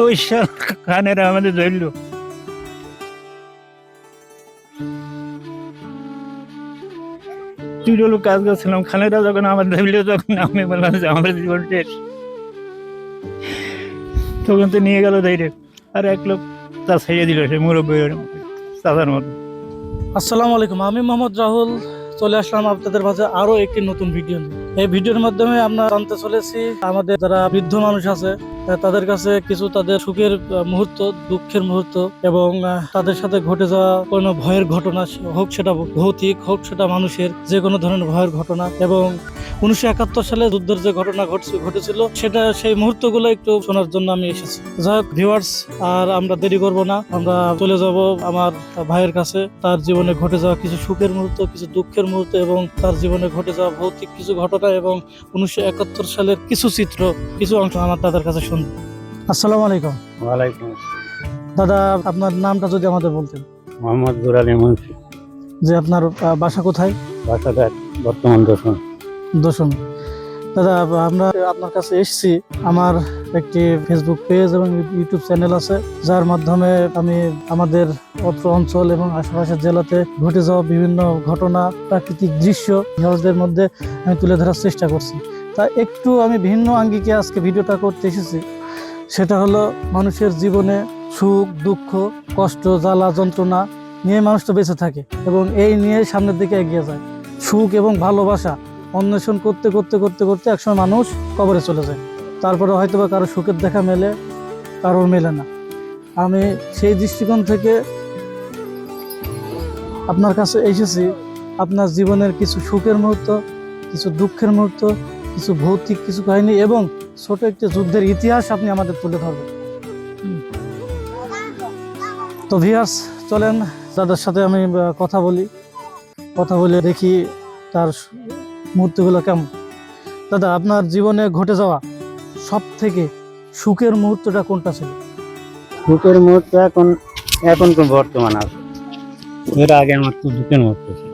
ওই আমাদের কাজ করছিলাম খানেরা যখন আমার তখন আমি বললাম যে আমার জীবন তখন তো নিয়ে গেল আর এক লোক তার ছেড়ে দিল, সে মুরব্বী চাচার মতো। আসসালামু আলাইকুম, আমি মোহাম্মদ রাহুল। চলে আসলাম আপনাদের মাঝে আরও একটি নতুন ভিডিও এই ভিডিওর মাধ্যমে আমরা জানতে চলেছি, আমাদের যারা বৃদ্ধ মানুষ আছে তাদের কাছে কিছু তাদের সুখের মুহূর্ত, দুঃখের মুহূর্ত এবং তাদের সাথে ঘটে যাওয়া কোনো ভয়ের ঘটনা হোক সেটা ভৌতিক হোক সেটা মানুষের যে কোনো ধরনের ভয়ের ঘটনা এবং উনিশশো একাত্তর সালে যুদ্ধের যে ঘটনা ঘটছে, ঘটেছিল সেটা সেই মুহূর্তগুলো একটু শোনার জন্য আমি এসেছি। যাই হোক ভিউয়ার্স আর আমরা দেরি করব না। আমরা চলে যাব আমার ভাইয়ের কাছে। তার জীবনে ঘটে যাওয়া কিছু সুখের মুহূর্ত, কিছু দুঃখের মুহূর্ত এবং তার জীবনে ঘটে যাওয়া ভৌতিক কিছু ঘটনা এবং উনিশশো একাত্তর সালের কিছু চিত্র, কিছু অংশ আমার তাদের কাছে শুনব আসসালামু আলাইকুম। ওয়ালাইকুম দাদা আপনার নামটা যদি আমাদের বলতেন। মোহাম্মদ গুরালি মুন্সি যে আপনার বাসা কোথায়? বাসাঘাট বর্তমান দর্শন দশম দাদা আমরা আপনার কাছে এসেছি। আমার একটি ফেসবুক পেজ এবং ইউটিউব চ্যানেল আছে। যার মাধ্যমে আমি আমাদের অত্র অঞ্চল এবং আশেপাশের জেলাতে ঘটে যাওয়া বিভিন্ন ঘটনা প্রাকৃতিক দৃশ্য ভিউয়ার্সদের মধ্যে আমি তুলে ধরার চেষ্টা করছি। তা একটু আমি ভিন্ন আঙ্গিকে আজকে ভিডিওটা করতে এসেছি। সেটা হলো মানুষের জীবনে সুখ, দুঃখ, কষ্ট, জ্বালা, যন্ত্রণা নিয়ে মানুষ তো বেঁচে থাকে এবং এই নিয়ে সামনের দিকে এগিয়ে যায়। সুখ এবং ভালোবাসা অন্বেষণ করতে করতে করতে করতে একসময় মানুষ কবরে চলে যায়। তারপরে হয়তো বা কারও সুখের দেখা মেলে, কারোর মেলে না। আমি সেই দৃষ্টিকোণ থেকে আপনার কাছে এসেছি, আপনার জীবনের কিছু সুখের মুহূর্ত, কিছু দুঃখের মুহূর্ত কিছু ভৌতিক কিছু কাহিনী এবং ছোট একটি যুদ্ধের ইতিহাস আপনি আমাদের তুলে ধরবেন। তো ভিয়াস চলেন দাদার সাথে আমি কথা বলি কথা বলে দেখি তার মুহূর্তগুলো কেমন। দাদা আপনার জীবনে ঘটে যাওয়া সব থেকে সুখের মুহূর্তটা কোনটা ছিল? সুখের মুহূর্ত এখন এখন তো বর্তমান আছে। এর আগে আমার তো দুঃখের মুহূর্ত ছিল।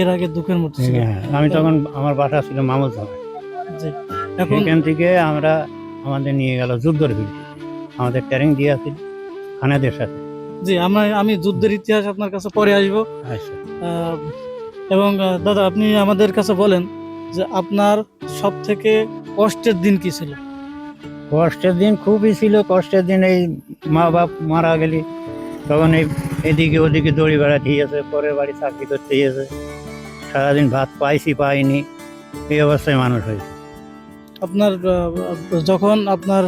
এর আগে দুঃখের মুহূর্ত ছিল। হ্যাঁ, আমি তখন আমার বাসা ছিল মামুদ সেখান থেকে আমরা আমাদের নিয়ে গেল যুদ্ধের ভিড়। আমাদের ট্রেনিং দিয়েছিল খানাদের সাথে। জি আমরা আমি যুদ্ধের ইতিহাস আপনার কাছে পরে আসব। আচ্ছা। এবং দাদা আপনি আমাদের কাছে বলেন যে আপনার সব থেকে কষ্টের দিন কি ছিল? কষ্টের দিন খুবই ছিল। কষ্টের দিন এই মা বাপ মারা গেলি। তখন এই এদিকে ওদিকে দড়ি বেড়াতে গেছে পরের বাড়ি চাকরি করতে গেছে। সারাদিন ভাত পাইছি পাইনি। এই অবস্থায় মানুষ হয়েছে। আপনার যখন আপনার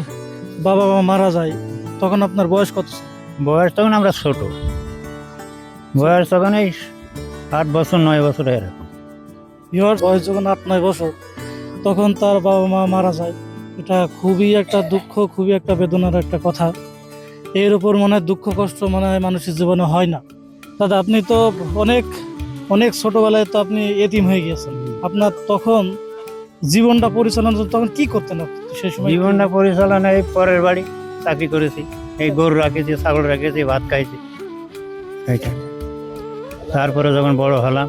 বাবা মা মারা যায় তখন আপনার বয়স কত? বয়স তখন আমরা ছোট। বয়স তখন এই আট বছর নয় বছর এরকম। ইহর বয়স যখন আট নয় বছর তখন তার বাবা মা মারা যায়। এটা খুবই একটা দুঃখ খুবই একটা বেদনার একটা কথা। এর উপর মনে হয় দুঃখ কষ্ট মনে হয় মানুষের জীবনে হয় না। দাদা আপনি তো অনেক অনেক ছোটবেলায় তো আপনি এতিম হয়ে গিয়েছেন। আপনার তখন জীবনটা পরিচালনা তখন কি করতেন সেই সময় জীবনটা পরিচালনায় এই পরের বাড়ি চাকরি করেছি। এই গরু রাখেছি ছাগল রাখেছি ভাত খাইছি। এইটা। তারপরে যখন বড় হলাম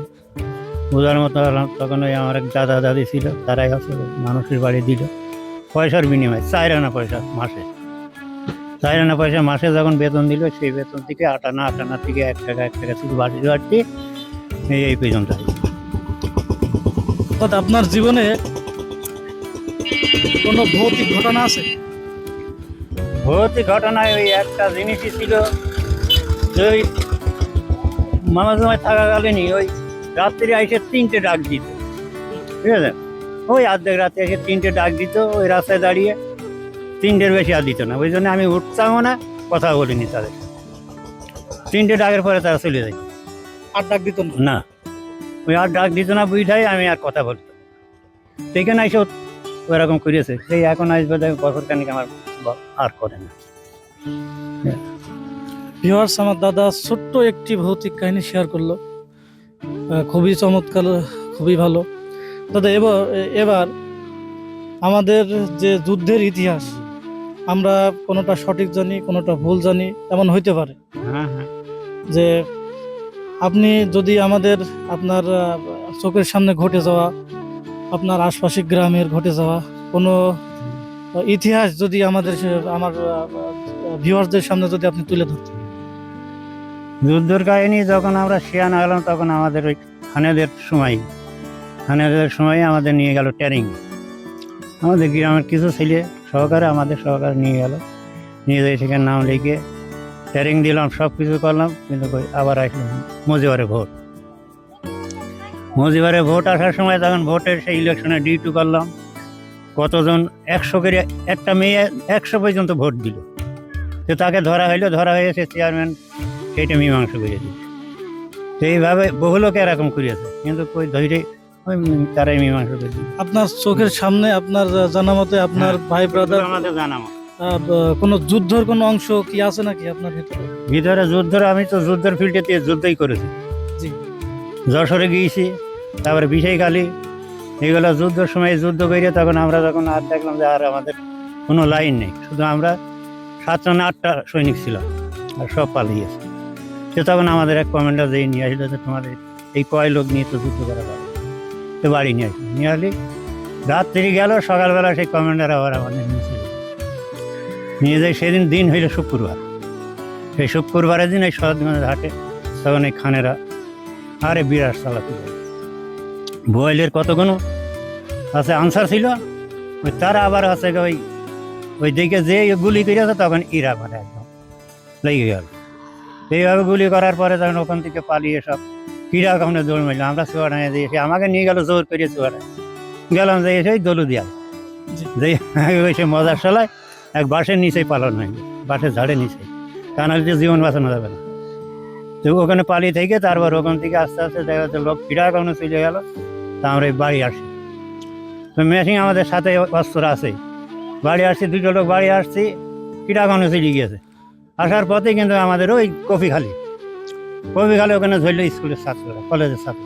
বোঝার মতো হলাম তখন ওই আমার এক দাদা দাদি ছিল তারাই হচ্ছে মানুষের বাড়ি দিল। পয়সার বিনিময়ে চার আনা পয়সা মাসে। চার আনা পয়সা মাসে যখন বেতন দিল সেই বেতন থেকে আট আনা আট আনা থেকে এক টাকা এক টাকা শুধু বাড়তে বাড়তে এই এই পর্যন্ত। দাদা আপনার জীবনে কোনো ভৌতিক ঘটনা আছে? ভৌতিক ঘটনায় ওই একটা জিনিসই ছিল যে ওই মামা সময় থাকাকালীনই ওই রাত্রি এসে তিনটে ডাক দিত। ঠিক আছে? ওই অর্ধেক রাতে এসে তিনটে ডাক দিত ওই রাস্তায় দাঁড়িয়ে তিনটের বেশি আর দিত না। ওই জন্য আমি উঠতামও না কথা বলিনি তাদের। তিনটে ডাকের পরে তারা চলে যায়। আর ডাক দিত না? ওই আর ডাক দিত না বুঝাই আমি আর কথা বলতাম সেইখানে এসে ওরকম করেছে সেই এখন আসবে বছর খানিক আমার আর করে না। ভিউয়ার্স আমার দাদা ছোট্ট একটি ভৌতিক কাহিনী শেয়ার করল। খুবই চমৎকার খুবই ভালো। দাদা এবার এবার আমাদের যে যুদ্ধের ইতিহাস আমরা কোনোটা সঠিক জানি কোনোটা ভুল জানি এমন হইতে পারে। হ্যাঁ হ্যাঁ। যে আপনি যদি আমাদের আপনার চোখের সামনে ঘটে যাওয়া আপনার আশপাশে গ্রামের ঘটে যাওয়া। কোনো ইতিহাস যদি আমাদের, আমার ভিউয়ার্সদের সামনে যদি আপনি তুলে ধরতেন যুদ্ধর কাহিনী যখন আমরা শিয়ান হলাম, তখন আমাদের ওই খানেদের সময় খানেদের সময় আমাদের নিয়ে গেল ট্যারিং। আমাদের গ্রামের কিছু ছেলে সহকারে, আমাদের সহকারে নিয়ে গেল। নিয়ে যাই সেখানে নাম লিখে ট্যারিং দিলাম সব কিছু করলাম, কিন্তু আবার আসলাম মজিবারে ভোট। মজিবারে ভোট আসার সময় তখন ভোটের সেই ইলেকশনে ডিউটি করলাম। কতজন? একশো করে একটা মেয়ে একশো পর্যন্ত ভোট দিল। তো তাকে ধরা হইল ধরা হয়েছে চেয়ারম্যান সেইটা মীমাংসা করে দিচ্ছে তো এইভাবে বহু লোক এরকম করিয়েছে। কিন্তু কই ওই তারাই মীমাংসা করে দিচ্ছে আপনার চোখের সামনে আপনার জানা মতে আপনার ভাই ব্রাদার আমাদের জানামো কোনো যুদ্ধর কোনো অংশ কি আছে নাকি আপনার ভিতরে? ভিতরে যুদ্ধ আমি তো যুদ্ধের ফিল্ডে যুদ্ধই করেছি। জি। যশোরে গিয়েছি, তারপরে বিষয়কালী এগুলো যুদ্ধের সময় যুদ্ধ করে তখন আমরা যখন আর দেখলাম যে আর আমাদের কোনো লাইন নেই, শুধু আমরা সাতটা না আটটা সৈনিক ছিলাম আর সব পালিয়েছে সে তখন আমাদের এক কমান্ডার দিয়ে নিয়ে আসলো যে তোমাদের এই কয় লোক নিয়ে তো যুদ্ধ করা যাবে তো বাড়ি নিয়ে আসলো। নিয়ে আসলি রাত্রি গেল, সকালবেলা সেই কমান্ডার আবার আমাদের নিয়ে ছিল নিয়ে যাই সেদিন দিন হইল শুক্রবার। সেই শুক্রবারের দিন এই সদগঞ্জের হাটে তখন এই খানেরা আরে বিরাট চালাতে বয়েলের কতগুলো আছে আনসার ছিল ওই তারা আবার আছে ওই ওই দিকে যে গুলি করেছে তখন ইরা মানে একদম। লেগে গেল। এইভাবে গুলি করার পরে তখন ওখান থেকে পালিয়ে সব কিরা ওখানে দৌড় মারলাম আমরা চুয়াডাঙে দিয়েছি আমাকে নিয়ে গেল জোর করে চুয়াডাঙে গেলাম যে এসে ওই দলু দিয়া। যে এসে মজার সালায় এক বাসের নিচেই পালন হয় বাসের ঝাড়ে নিচে তা নাহলে তো জীবন বাঁচানো যাবে না। তো ওখানে পালিয়ে থেকে তারপর ওখান থেকে আস্তে আস্তে দেখা যাচ্ছে লোক ফিরা ওখানে চলে গেল। তা আমরা বাড়ি আসি। তো মেশিন আমাদের সাথে অস্ত্র আছে। বাড়ি আসছি দুটো লোক বাড়ি আসছি কিরাগনে চলে গিয়েছে। আসার পথে কিন্তু আমাদের ওই কফি খালি। কফি খালি ওখানে ধরলো স্কুলের ছাত্ররা কলেজের ছাত্র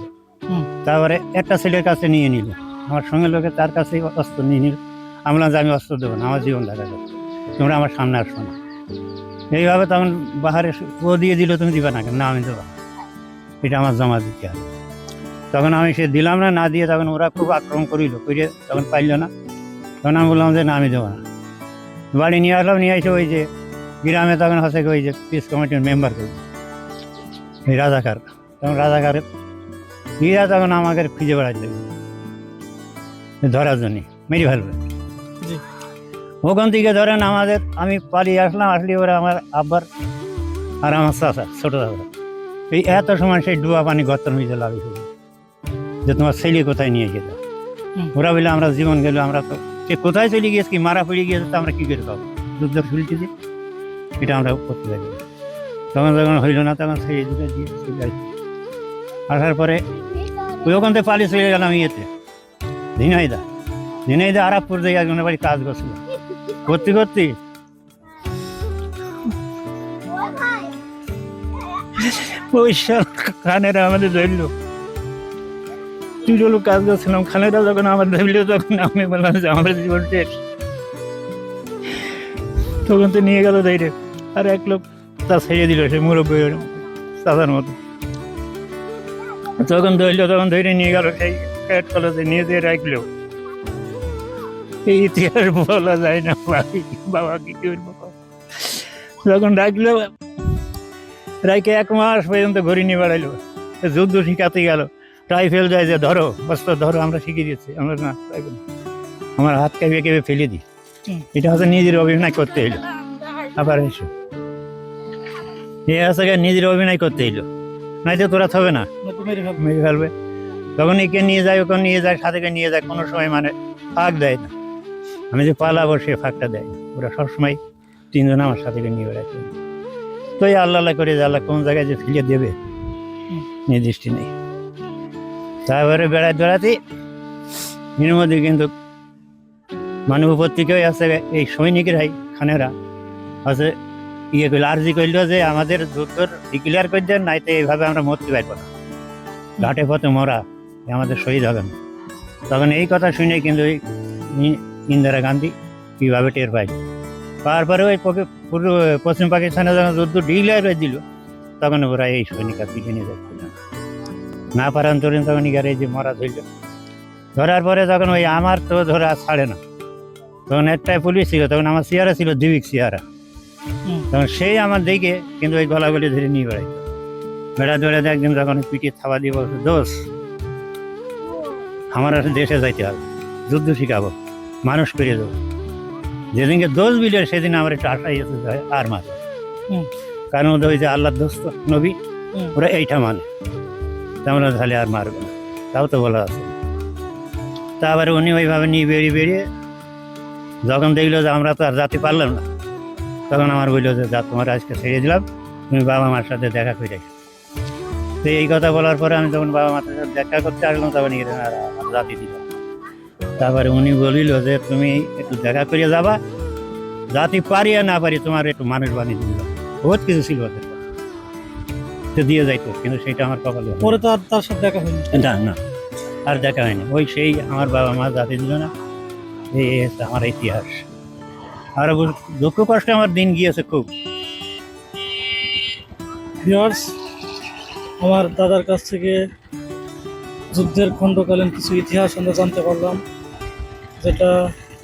তারপরে একটা ছেলের কাছে নিয়ে নিল। আমার সঙ্গে লোকে তার কাছে অস্ত্র নিয়ে নিল। আমি বললাম যে আমি অস্ত্র দেবো না আমার জীবন দেখা যাবে। তোমরা আমার সামনে আসব না। এইভাবে তখন বাহারে ও দিয়ে দিল, তুমি দিবা না কেন? না, আমি দেবো এটা আমার জমা দিতে হবে। তখন আমি সে দিলাম না না দিয়ে তখন ওরা খুব আক্রমণ করিল করে তখন পাইল না। তখন আমি বললাম যে, না, আমি দেবো না। বাড়ি নিয়ে আসলাম, নিয়ে এসে ওই যে গ্রামে তখন হচ্ছে ওই যে পিস কমিটির মেম্বার করি এই রাজাকার। তখন রাজাকার এরা তখন আমাকে খুঁজে বেড়াচ্ছে ধরার জন্যে, মেরে জি ওখান থেকে ধরেন আমাদের আমি পালিয়ে আসলাম আসলে ওরা আমার আব্বার আর আমার চাষা ছোটো দাদা এই এত সময় সেই ডুবা পানি গর্তর মিজে লাগে যে তোমার ছেলে কোথায় নিয়ে গেল? হুম। ওরা বলে আমরা জীবন গেল আমরা তো সে কোথায় চলে গিয়েছে কি মারা পড়ে গিয়েছে তো আমরা কী করে পাবো? যুদ্ধের ফিল্ডটিতে এটা আমরা করতে পারি তখন যখন হইল না তখন সেই দুটো দিয়ে চলে আসি আসার পরে ওই ওখান থেকে পালিয়ে চলে গেলাম ইয়েতে ঝিনাইদা ঝিনাইদা আরাপপুর থেকে একজনের বাড়ি কাজ করছিল। করতে করতে ওই খানেরা আমাদের ধরল। লোক কাজ করছিলাম খানেরা যখন আমার ধরলো, তখন আমি বললাম যে আমার জীবন তখন তো নিয়ে গেল ধৈর্য। আর এক লোক তা ছেড়ে দিল, সে মুরব্বী চাচার মতো। তখন ধরলো, তখন ধরে নিয়ে গেল, সেই কলেজে নিয়ে যেয়ে রাখল। ইতিহাস বলা যায় না ভাই বাবা কি করব যখন রাখল রাইকে এক মাস পর্যন্ত ঘুরি নিয়ে বেড়াইলো। যুদ্ধ শিখাতে গেল। রাইফেল যায় যে ধরো অস্ত্র ধরো আমরা শিখিয়ে দিচ্ছি। আমরা না আমার হাত কেঁপে কেঁপে ফেলে দিই এটা হচ্ছে নিজের অভিনয় করতে এলো। আবার এসো। এ আছে নিজের অভিনয় করতে এলো। নাই তো তোরা থবে না। মেরে ফেলবে। তখন একে নিয়ে যায় ওকে নিয়ে যায় সাথে নিয়ে যায় কোনো সময় মানে ফাঁক দেয় না। আমি যে পালাবো সে ফাঁকটা দেয়, ওরা সবসময় তিনজন আমার সাথে নিয়ে বেড়াচ্ছে তো এই আল্লাহ করে যে আল্লাহ কোন জায়গায় যে ফিরে দেবে। নির্দিষ্ট নেই। তারপরে বেড়াতে বেড়াতে এর মধ্যে কিন্তু মানে উপর থেকেই আছে এই সৈনিকেরাই খানেরা। আছে ইয়ে করল, আর্জি করল যে আমাদের যুদ্ধর ডিক্লেয়ার করে দেন, নাইতে এইভাবে আমরা মরতে পারব না। ঘাটে পথে মরা আমাদের শহীদ হবে না। তখন এই কথা শুনে কিন্তু ইন্দিরা গান্ধী কীভাবে টের পাই তারপরে ওই পূর্ব পশ্চিম পাকিস্তানে যখন যুদ্ধ করে দিল তখন ওরা এই সৈনিকরা পিছিয়ে নিয়ে যাচ্ছিল। না পারান তরুণ তখন ইগারে এই যে মরা ধরল ধরার পরে তখন ওই আমার তো ধরা আর ছাড়ে না। তখন একটাই পুলিশ ছিল তখন আমার চেয়ারা ছিল দিবিক চেয়ারা তখন সেই আমার দেখে কিন্তু ওই গলাগলি ধরে নিয়ে বেড়াই বেড়া বেড়াতে একদিন যখন পিঠে থাবা দিয়ে বলছে দোষ আমার দেশে যাইতে হবে যুদ্ধ শিখাবো। মানুষ করে দেবো যেদিনকে দোষ বিলে সেদিন আমার একটু আশা এসে যায় আর মাথা কারণ ওদের ওই যে আল্লাহর দোস্ত নবী। ওরা এইটা মানে। তেমন তাহলে আর মারবে না। তাও তো বলা আছে। তারপরে উনি ওইভাবে নিয়ে বেরিয়ে বেরিয়ে যখন দেখল যে আমরা তো আর যাতে পারলাম না তখন আমার বলল যে যা তোমার আজকে ছেড়ে দিলাম। তুমি বাবা মার সাথে দেখা করে। তো এই কথা বলার পরে আমি যখন বাবা মার সাথে দেখা করতে আসলাম তখন আর জাতি দিল তারপরে উনি বলিল যে তুমি একটু দেখা করে যাবা। যাতে পারি আর না পারি তোমার একটু মানুষ বানিয়ে দিল বহুত কিছু ছিল তো দিয়ে যাইতো কিন্তু সেটা আমার কপালে পরে তো আর তার সাথে দেখা হয়নি। না না আর দেখা হয়নি। ওই সেই আমার বাবা মা জাতি দিল না এই আমার ইতিহাস। আর দুঃখ কষ্টে আমার দিন গিয়েছে খুব। আমার দাদার কাছ থেকে যুদ্ধের খণ্ডকালীন কিছু ইতিহাস আমরা জানতে পারলাম যেটা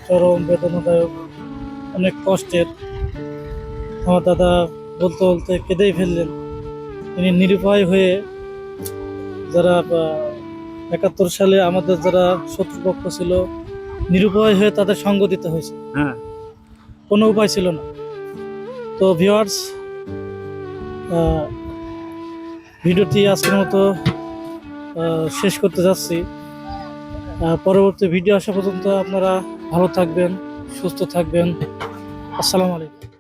চরম বেদনাদায়ক অনেক কষ্টের। আমার দাদা বলতে বলতে কেঁদেই ফেললেন। তিনি নিরুপায় হয়ে যারা একাত্তর সালে আমাদের যারা শত্রুপক্ষ ছিল নিরুপায় হয়ে তাদের সঙ্গ দিতে হয়েছে। হ্যাঁ। কোনো উপায় ছিল না। তো ভিওয়ার্স ভিডিওটি আজকের মতো শেষ করতে যাচ্ছি। পরবর্তী ভিডিও আসা পর্যন্ত আপনারা ভালো থাকবেন সুস্থ থাকবেন। আসসালামু আলাইকুম।